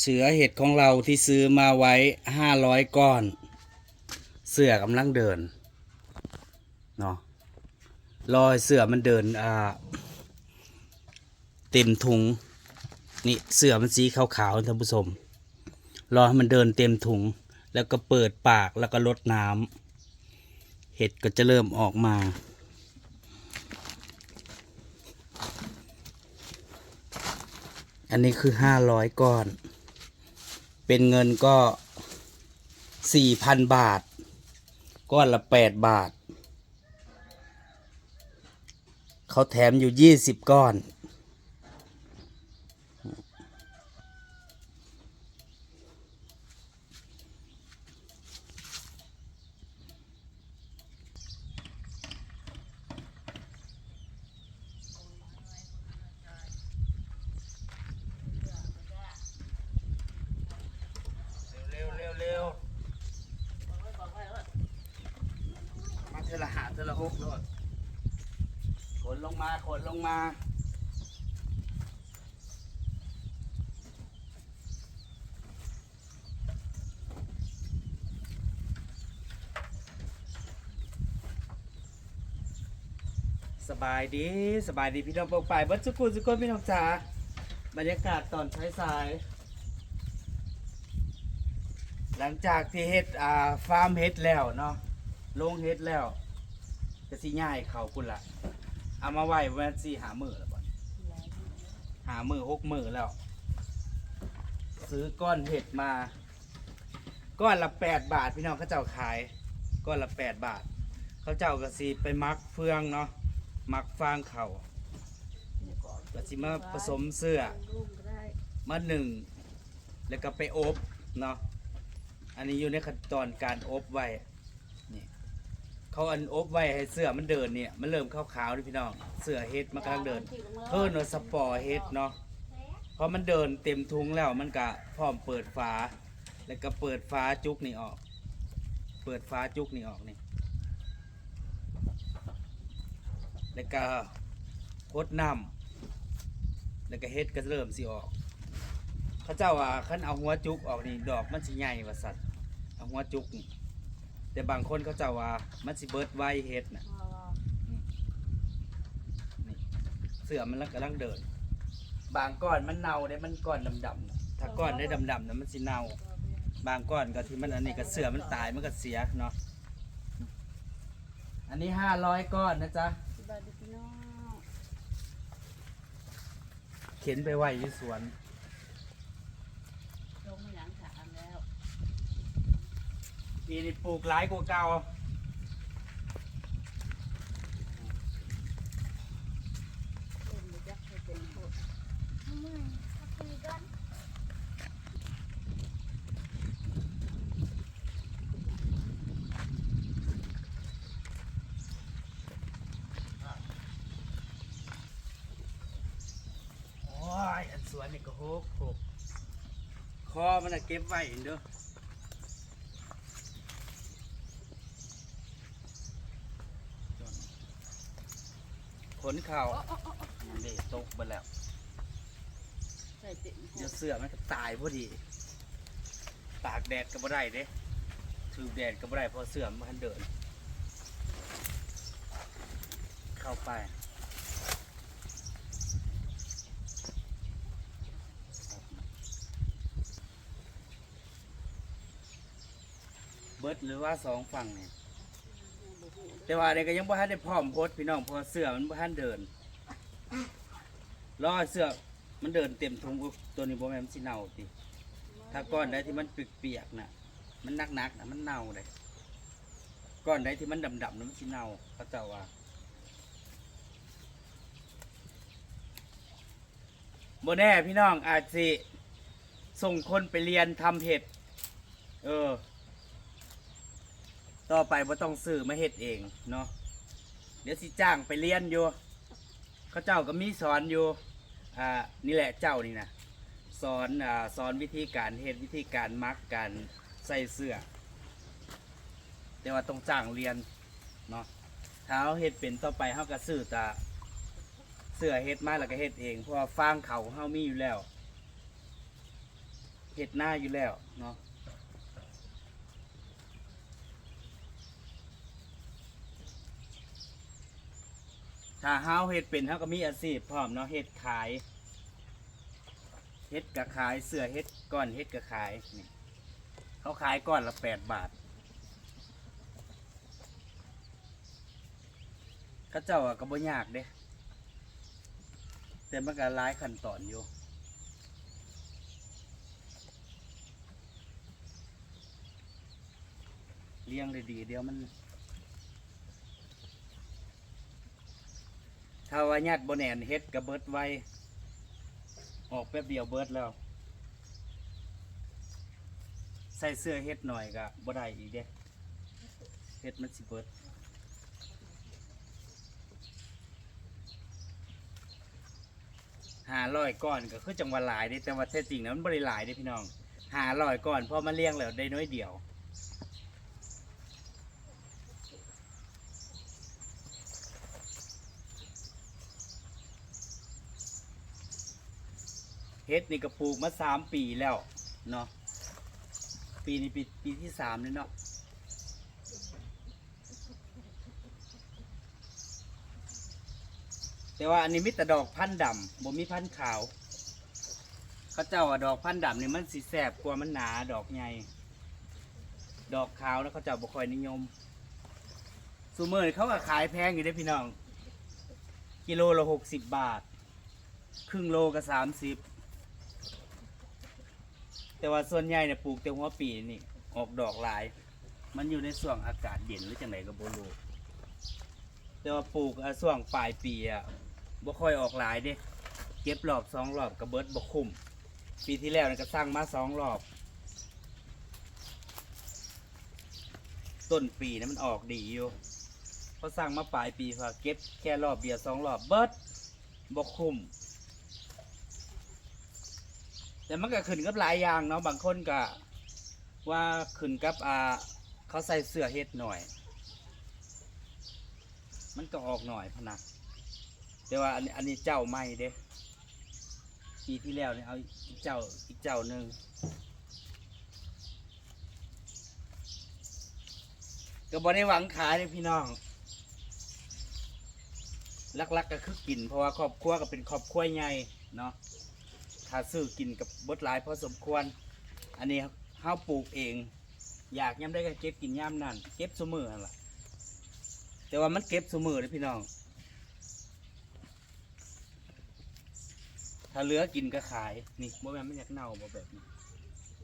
เสือเห็ดของเราที่ซื้อมาไว้ห้าร้อยก้อน เสือกำลังเดินเนาะรอยเสือมันเดินอ่าเต็มถุงนี่เสือมันสีขาวๆท่านผู้ชมรอให้มันเดินเต็มถุง แล้วก็เปิดปากแล้วก็ลดน้ำเห็ดก็จะเริ่มออกมาอันนี้คือห้าร้อยก้อน เป็นเงินก็สี่พันบาท ก้อนละแปดบาท เขาแถมอยู่ยี่สิบก้อน เร็วเร็วเร็วมาเทอละหาเทอละหกเลยขนลง มาขนลงมา สบายดีสบายดีพี่น้องปองไปายเบัดสุกุลสุกุลพี่น้องจ๋าบรรยากาศตอนสายๆหลังจากที่เฮ็ดอ่าฟาร์มเฮ็ดแล้วเนาะลงเฮ็ดแล้วก็สิย่ายเขาพุ่นละ เอามาไหว้วันสี่หามือแล้วบ่หามือหกมือแล้ว ซื้อก้อนเห็ดมา ก้อนละแปดบาท พี่น้องเขาเจ้าขาย ก้อนละแปดบาท เขาเจ้าก็สิไปมักเฟืองเนาะมักฟางเขาก็สิมาผสมเสื้อมาหนึ่ง แล้วก็ไปอบเนาะอันนี้อยู่ในขั้นตอนการอบไว้ เขาอันอบไว้ให้เสื้อมันเดินเนี่ย มันเริ่มขาวๆนี่พี่น้อง เสื้อเฮ็ดมันกำลังเดิน เพิ่นว่าสปอร์เฮ็ดเนาะเพราะมันเดินเต็มทุงแล้วมันก็พร้อมเปิดฝา แล้วก็เปิดฝาจุกนี่ออก เปิดฝาจุกนี่ออกนี่ แล้วก็พดน้ำแล้วก็เฮ็ดก็เริ่มสิออก เขาเจ้าว่าคันเอาหัวจุกออกนี่ดอกมันสิใหญ่ว่าสัตว์เอาหัวจุกนี่ แต่บางคนเขาเจ้าว่ามันสิเบิดไวเฮ็ดน่ะนี่เสือมันกำลังเดิน บางก้อนมันเน่าได้มันก้อนดำๆน่ะถ้าก้อนได้ดำๆน่ะมันสิเน่า บางก้อนก็ที่มันอันนี้ก็เสือมันตายมันก็เสียเนาะอันนี้ห้าร้อยก้อนนะจ๊ะสบายดีพี่น้องเข็นไปไว้ที่สวน ลงไม่หลังถามแล้ว ปีนี้ปลูกหลายกว่าเก่าโอ้ยอันสวนนี่ก็หกหกคอมันอะเก็บไว้เห็นเด้อ นเข่าอันนี้ตกไปแล้วใส่เต็มเดี๋ยวเสือมันก็ตายพอดี ตากแดดก็บ่ได้เด้ถือแดดก็บ่ได้เพราะเสือมันเดิน เข้าไปเบิดหรือว่าสองฝั่งเนี่ย แต่ว่าเด็กก็ยังบ่ทันได้พร้อมโพสต์พี่น้องเพราะว่าเสื้อมันบ่ทันเดินรอเสื้อมันเดินเต็มทุงอุ๊บตัวนี้บ่แม่นมันสิเน่าติถ้าก้อนใดที่มันเปียกๆน่ะ มันหนักๆน่ะมันเน่าเลยก้อนใดที่มันดำๆน่ะมันสิเน่าเขาเจ้าว่าบ่แน่พี่น้องอาจสิส่งคนไปเรียนทำเห็ด เออ ต่อไปบ่ต้องซื้อมาเฮ็ดเองเนาะเดี๋ยวสิจ้างไปเรียนอยู่เขาเจ้าก็มีสอนอยู่อ่านี่แหละเจ้านี่นะสอนอ่าสอนวิธีการเฮ็ดวิธีการมักการใส่เสื้อ แต่ว่าต้องจ้างเรียนเนาะถ้าเราเฮ็ดเป็นต่อไปเฮาก็ซื้อแตาเสื้อเฮ็ดมาแล้วก็เฮ็ดเองเพราะว่าฟางเขาเฮามีอยู่แล้วเห็ดหน้าอยู่แล้วเนาะ ถ้าห้าวเห็ดเป็นเขาก็มีอาชีพพร้อมเนาะเห็ดขายเฮ็ดกะขายเสื้อเฮ็ดก้อนเฮ็ดกะขายนี่เขาขายก้อนละแปดบาทเขาเจ้าอะก็บ่ยากเด้แต่มันก็หลายขั้นตอนอยู่เลี้ยงได้ดีเดียวมัน ถ้าว่าญาติบ่แน่นเฮ็ดก็เบิดไวออกแป๊บเดียวเบิดแล้ว ใส่เสื้อเฮ็ดหน่อยก็บ่ได้อีกเด้เฮ็ดมันสิเบิดหาร้อยก้อนก็คือจังหวะหลายเด้แต่ว่าแท้จริงแล้วมันบ่ได้หลายเด้พี่น้องหาร้อยก้อนพอมาเลี้ยงแล้วได้น้อยเดียว เฮ็ดนี่ก็ปลูกมาสามปีแล้วเนาะปีนี้ปีปีที่สามเลยเนาะแต่ว่าอันนี้มีแต่ดอกพันธุ์ดำบ่มีพันธุ์ขาวเขาเจ้าว่าดอกพันธุ์ดำนี่มันสีแสบกว่ามันหนาดอกใหญ่ดอกขาวแล้วเขาเจ้าบ่ค่อยนิยมซูเมอร์เขาก็ขายแพงอยู่ได้พี่น้อง กิโลละหกสิบบาท ครึ่งโลก็สามสิบ แต่ว่าส่วนใหญ่เนี่ยปลูกแต่หัวปีนี่ออกดอกหลาย มันอยู่ในส่วงอากาศเย็นหรือจังไหนก็บ่รู้แต่ว่าปลูกอะส่วงปลายปีอะบ่ค่อยออกหลายเด้เก็บรอบสองรอบก็เบิดบ่คุ้มปีที่แล้วนี่ก็สร้างมาสองรอบ ต้นปีนะมันออกดีอยู่พอสร้างมาปลายปีพอเก็บแค่รอบเดียวสองรอบเบิดบ่คุ้ม แต่มันก็ขึ้นกับหลายอย่างเนาะบางคนก็ว่าขึ้นกับอ่าเขาใส่เสื้อเฮ็ดหน่อย มันก็ออกหน่อยพนักแต่ว่าอันนี้อันนี้เจ้าไม่เด้ปีที่แล้วเนี่ยเอาอีกเจ้าอีกเจ้าหนึ่งก็บ่ได้หวังขายเลยพี่น้องลักๆก็คือกินเพราะว่าครอบครัวก็เป็นครอบครัวใหญ่เนาะ ถ้าซื้อกินกับบดหลายพอสมควร อันนี้เฮาปลูกเอง อยากย่ำได้ก็เก็บกินย่ำนั่นเก็บสมือนั่นล่ะแต่ว่ามันเก็บสมือเลยพี่น้อง ถ้าเหลือกินก็ขายนี่บ่แม่นมันอยากเน่าบ่แบบนี้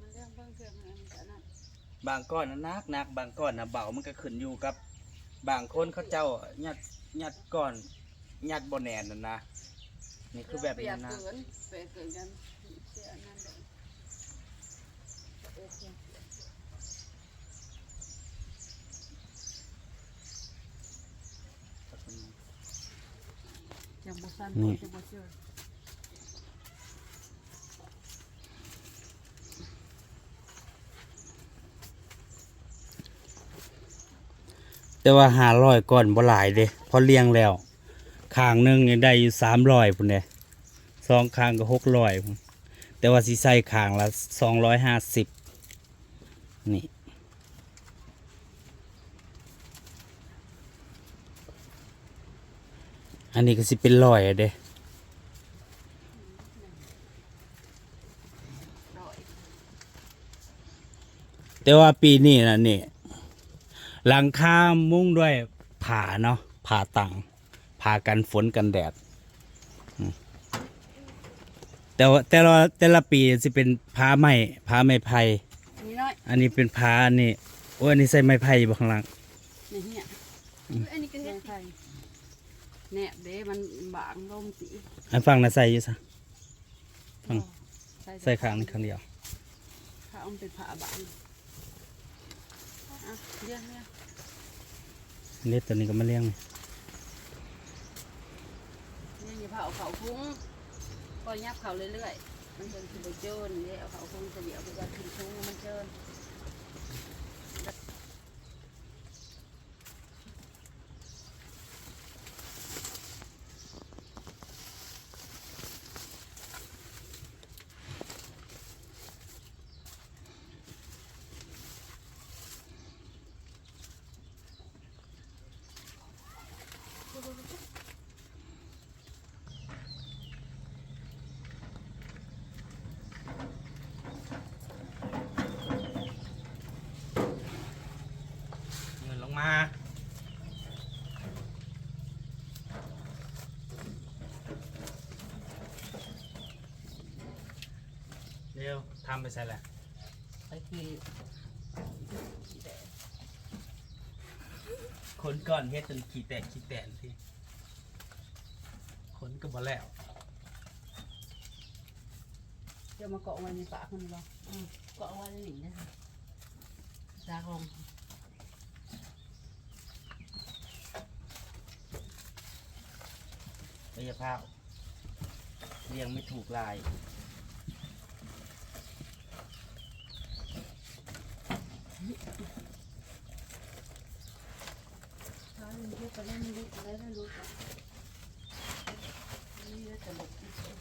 มันเรื่องเบิ่งเทื่อมันก็นั่นบางก้อนนะนักนักบางก้อนนะเบามันก็ขึ้นอยู่กับบางคนเขาเจ้ายัดยัดก้อนยัดบ่แน่นนั่นนะ นี่คือแบบเปีนี้ยกนะเกินเปียกเกินกันเสียอันนั้นเด้อเอเสียจังบ่ซันนี่จังบ่เชื่อแต่ว่าหาร้อยก่อนบ่หลายเด้พอเลี้ยงแล้ว ข้างหนึงนี่ได้อยู่สามร้อยพุ่นเด้สองข้างก็หกร้อยแต่ว่าสิใส่ข้างละสองร้อยห้าสิบนี่อันนี้ก็สิเป็นร้อยอะเด้ร้อยแต่ว่าปีนี้นะนี่หลังคามุ้งด้วยผ่าเนาะผ่าตัง ผ่ากันฝนกันแดดอืมแต่ว่าแต่ละแต่ละปีสิเป็นผ้าไม้ผ้าไม้ไผ่นี่น้อยอันนี้เป็นผ้าอันนี้โอ้ยอันนี้ใส่ไม้ไผ่อยู่ข้างหลังนี่เหี้ยอันนี้ก็เฮ็ดใช่แหนบเด้มันบางลมสิอันฟังนะใส่อยู่ซะอืมใส่ใส่ข้างนี้ข้างเดียวผ้ามันเป็นผ้าบางอะเดี๋ยวเนี่ยเล็ดตัวนี้ก็มาเลี้ยงนี่เนี่ย อย่มีเผาเขาคุ้งก็ยับเขาเรื่อยๆ มันเป็นคือโจนเนี่ยเอาเขาคุ้งเสียวไปว่าขึ้นคุ้งมันเจิน ร็วทำไปใส่แหละไปคือคนก่อนเฮ็ดจนขี้แตกขี้แตนที่คนก็บ่แล้วจะมาเกาะไว้ในปากมันบ่อืมเกาะไว้ในหนีนะคะซากลงไม่ใช่ภาพเรียงไม่ถูกลาย ถ้ามันเยอะไปแล้วมันรู้แล้วมันรู้กันนี่แล้วแต่หลบที่สุด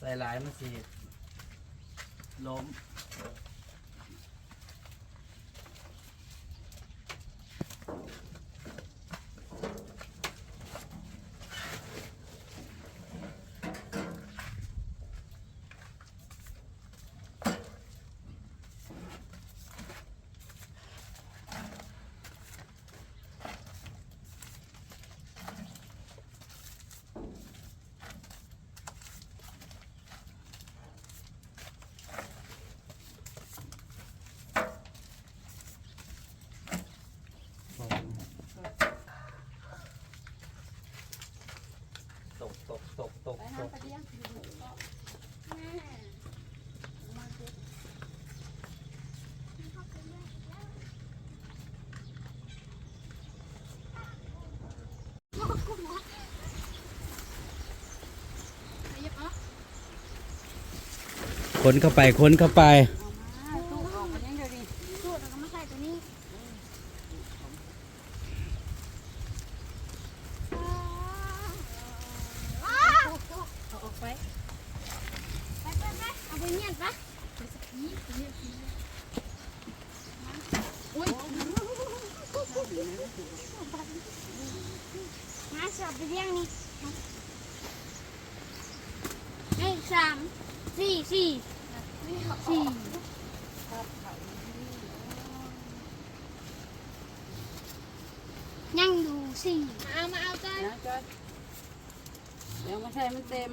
ใส่ หลายมันสิล้ม ตกตกตกตก ไป ต ห้าม ก ไปเลี้ยงอยู่หนูก็มาเก็บ คนเข้าไปคนเข้าไป นี้สูตรแล้วก็มาใส่ตัวนี้เอาออกไปไปไปไปเอาไปเมียนปะอุ้ยมาสอบไปเรียงนี่ให้สามสี่สี่สี่ยังอยู่สี่เอามาเอาใจนะจอยเดี๋ยวมาใส่มันเต็ม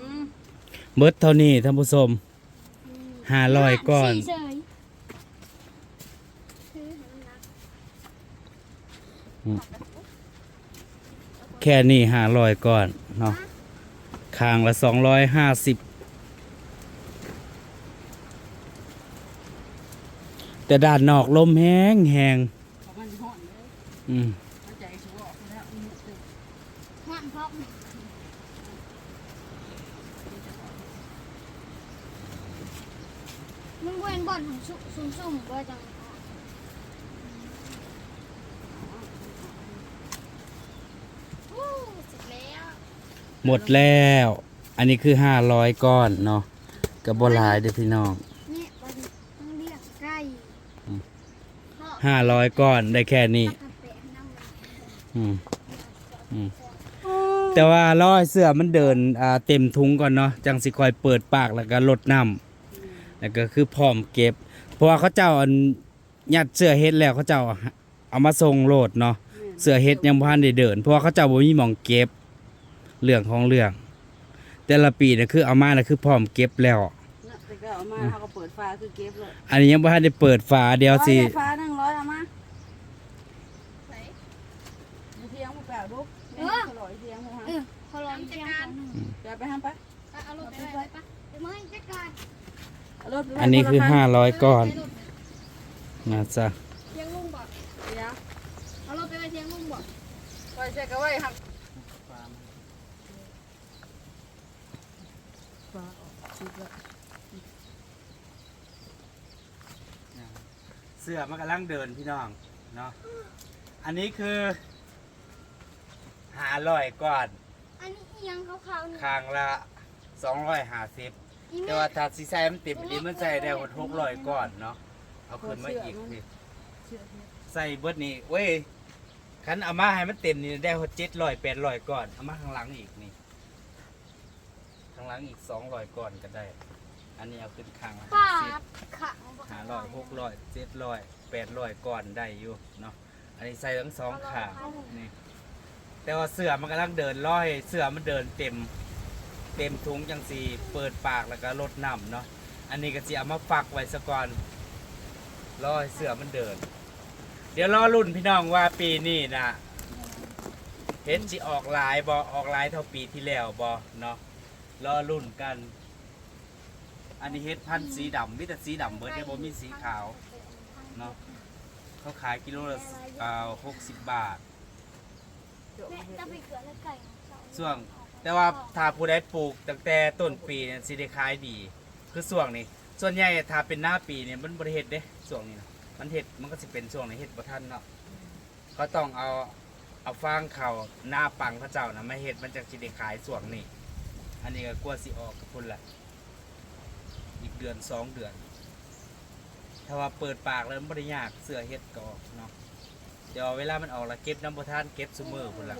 เบิดเท่านี้ท่านผู้ชมห้าร้อยก้อนสี่เฉยคือน้ำหนักแค่นี้ห้าร้อยก้อนเนาะคางละสองร้อยห้าสิบแต่ด้านนอกลมแห้งแห้งองมันห่อนเลยอืมมันใจชัวออกไปแล้วมันเต็มห้งเวนบ่อนของซุ่มๆว่าจังวู้เสร็จแล้ว หมดแล้ว อันนี้คือห้าร้อยก้อนเนาะกับบหลายเด้อพี่น้องนี่วันต้องเรียกใกล้อืมพ่อห้าร้อยก้อนได้แค่นี้ตักกะเปะน้ำมันอืมอืมแต่ว่าร้อยเสื้อมันเดินอ่าเต็มทุงก่อนเนาะจังสิคอยเปิดปากแล้วก็ลดน้ำแล้วก็คือพร้อมเก็บ เพราะว่าเขาเจ้าอันยัดเสื้อเฮ็ดแล้วเขาเจ้าเอามาส่งโหลดเนาะเสื้อเฮ็ดยังบ่ทันได้เดิน เพราะว่าเขาเจ้าบ่มีหม่องเก็บ เรื่องของเรื่อง แต่ละปีน่ะคือเอามาน่ะคือพร้อมเก็บแล้วน่ะแต่ก็เอามาเขาก็เปิดฟ้าคือเก็บเลยอันนี้ยังบ่ทันได้เปิดฝาเดียวสิร้อฟ้านั่งร้อยเอามาอยู่เทียงผู้แปลลูกเนี่ยเขาลอยเทียงผู้ฮะเออเขาลองเที่ยงของหนึ่งเดี๋ยวไปห้ามไปเอารถไปเลยปะเดี๋ยวมึงจัดการรถไปไว้อันนี้คือคละห้าร้อยก้อนไปรถนะจ๊ะเทียงลุงบอกเดี๋ยวเอารถไปไว้เทียงลุงบอกไว้ใส่ก็ไว้ครับ เสื้อมันกำลังเดินพี่น้องเนาะอันนี้คือ หาลอยก่อนอันนี้เอียงขาวๆนี่คางละสองร้อยห้าสิบอีแต่แม่ว่าถ้าสีใส่มันติดลิ้นมันใส่ได้หกหกร้อยก่อนเนาะเอาขึ้นมาอีกนี่ใส่เบิดนี่เว้ยคันเอามาให้มันเต็มนี่ได้หกเจ็ดร้อยแปดร้อยก่อนเอามาข้างหลังอีกนี่ข้าง หลังอีกสองร้อยก่อนก็ได้ อันนี้เอาขึ้นคางละปาห้าสิบดขังบ่หาร้อยหกร้อยเจ็ดร้อยแปดร้อยก่อนได้อยู่เนาะอันนี้ใส่ทั้งสองขางนี่แต่ว่าเสือมันกำลังเดินร้อยเสือมันเดินเต็ม เต็มถุงจังสีเปิดปากแล้วก็ลดน้ำเนาะอันนี้ก็จะเอามาฝักไว้ซะก่อนร้อยเสือมันเดิน เดี๋ยวรอรุ่นพี่น้องว่าปีนี้นะเห็นสิออกหลายบอออกหลายเท่าปีที่แล้วบอเนาะ รอรุ่นกัน อันนี้เฮ็ดพันธุ์สีดำมิแต่สีดำเบิดได้บ่มีสีขาวเนาะเขาขายกิโลละอ่าหกสิบบาท แม่จะไปเกลือแล้วไก่ของเขาส่วงแต่ว่าถ้าผู้ใดปลูกตั้งแต่ต้นปีเนี่ยสิได้ขายดี คือส่วงนี้ ส่วนใหญ่ถ้าเป็นหน้าปีเนี่ยมันบ่ได้เฮ็ดเด้ส่วงนี้นะมันเฮ็ดมันก็สิเป็นช่วงในเฮ็ดบ่ทันเนาะเขาต้องเอาเอาฟางเขาหน้าปังพระเจ้านะมาเฮ็ดมันจะสิได้ขายส่วงนี้ อันนี้ก็กลัวสิออกกับพุ่นละอีกเดือนสองเดือน ถ้าว่าเปิดปากแล้วมันบ่ได้ยากเสื้อเฮ็ดก็ออกเนาะเดี๋ยวเวลามันออกแล้วเก็บน้ำบ่ทันเก็บซุมื้อพุ่นละ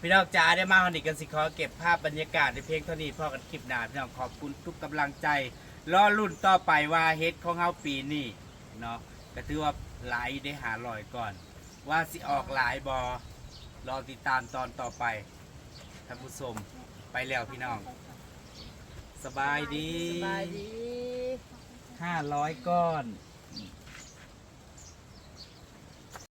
พี่น้องจ๋าได้มาวันนี้กันสิขอเก็บภาพบรรยากาศในเพลงเท่านี้พอกันคลิปหน้าพี่น้องขอบคุณทุกกำลังใจรอรุ่นต่อไปว่าเฮ็ดของเฮาปีนี้เนาะก็ถือว่าหลายได้หาลอยก่อน ว่าสิออกหลายบอรอติดตามตอนต่อไป ท่านผู้ชมไปแล้วพี่น้อง สบายดีสบายดี ห้าร้อยก้อนส